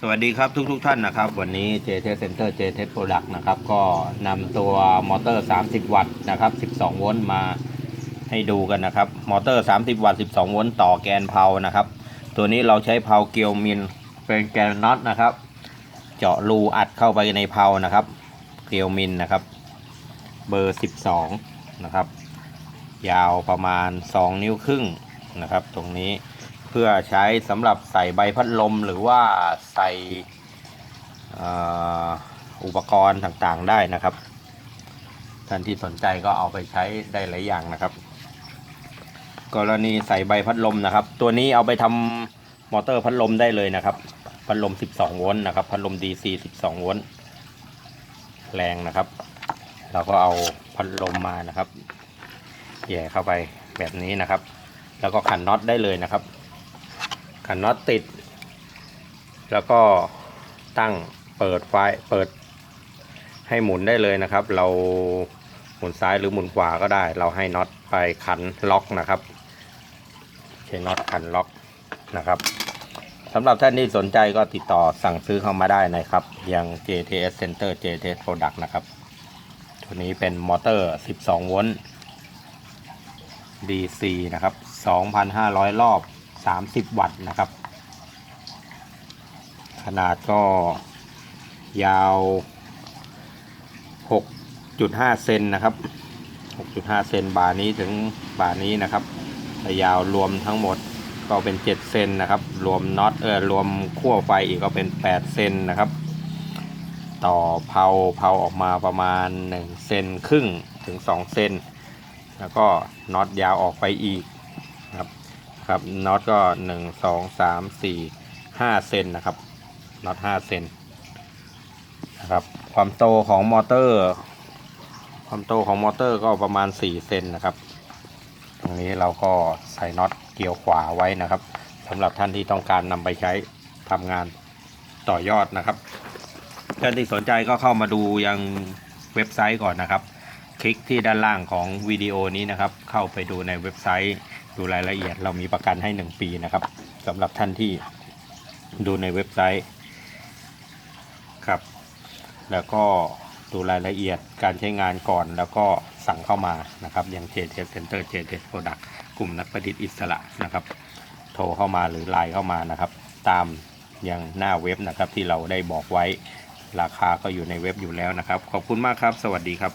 สวัสดีครับทุกทท่านนะครับ วันนี้ JT Center JT Product นะครับ ก็นำตัวมอเตอร์ 30 วัตต์นะครับ 12 โวลต์มาให้ดูกันนะครับ มอเตอร์ 30 วัตต์ 12 โวลต์ต่อแกนเพานะครับ ตัวนี้เราใช้เพาเกลียวมินเป็นแกนน็อตนะครับ เจาะรูอัดเข้าไปในเพานะครับ เกลียวมินนะครับ เบอร์ 12 นะครับ ยาวประมาณ 2 นิ้วครึ่งนะครับ ตรงนี้ พื่อใช้สำหรับใส่ใบพัดลมหรือว่าใส่อุปกรณ์ต่างๆได้นะครับ ท่านที่สนใจก็เอาไปใช้ได้หลายอย่างนะครับ กรณีใส่ใบพัดลมนะครับ ตัวนี้เอาไปทำมอเตอร์พัดลมได้เลยนะครับ พัดลม 12 โวลต์นะครับ พัดลม DC 12 โวลต์แรงนะครับ เราก็เอาพัดลมมานะครับแย่เข้าไปแบบนี้นะครับ แล้วก็ขันน็อตได้เลยนะครับ ขันน็อตติด แล้วก็ตั้งเปิดไฟเปิดให้หมุนได้เลยนะครับ เราหมุนซ้ายหรือหมุนขวาก็ได้ เราให้น็อตไปขันล็อกนะครับใช้น็อตขันล็อกนะครับสำหรับท่านที่สนใจก็ติดต่อสั่งซื้อเข้ามาได้นะครับ ยัง JTS Center JTS Product นะครับ ตัวนี้เป็นมอเตอร์ 12 โวลต์ DC นะครับ 2,500 รอบ 30 วัตต์นะครับ ขนาดก็ยาว 6.5 เซนนะครับ 6.5 เซนบานี้ถึงบานี้นะครับยาวรวมทั้งหมดก็เป็น 7 เซนนะครับ รวมน็อตเออรวมขั้วไฟอีกก็เป็น 8 เซนนะครับ ต่อเผาเผาออกมาประมาณ 1 เซนครึ่งถึง 2 เซนแล้วก็น็อตยาวออกไปอีกครับ ครับน็อตก็หนึ่งสองสามสี่ห้าเซนนะครับน็อตห้าเซนนะครับความโตของมอเตอร์ ความโตของมอเตอร์ก็ประมาณสี่เซนนะครับ ตรงนี้เราก็ใส่น็อตเกี่ยวขวาไว้นะครับสำหรับท่านที่ต้องการนำไปใช้ทำงานต่อยอดนะครับท่านที่สนใจก็เข้ามาดูยังเว็บไซต์ก่อนนะครับ คลิกที่ด้านล่างของวิดีโอนี้นะครับ เข้าไปดูในเว็บไซต์ ดูรายละเอียดเรามีประกันให้ 1 ปีนะครับสำหรับท่านที่ดูในเว็บไซต์ครับ แล้วก็ดูรายละเอียดการใช้งานก่อนแล้วก็สั่งเข้ามานะครับอย่าง JTS Center JTS Product กลุ่มนักประดิษฐ์อิสระนะครับ โทรเข้ามาหรือไลน์เข้ามานะครับ ตามยังหน้าเว็บนะครับที่เราได้บอกไว้ราคาก็อยู่ในเว็บอยู่แล้วนะครับ ขอบคุณมากครับ สวัสดีครับ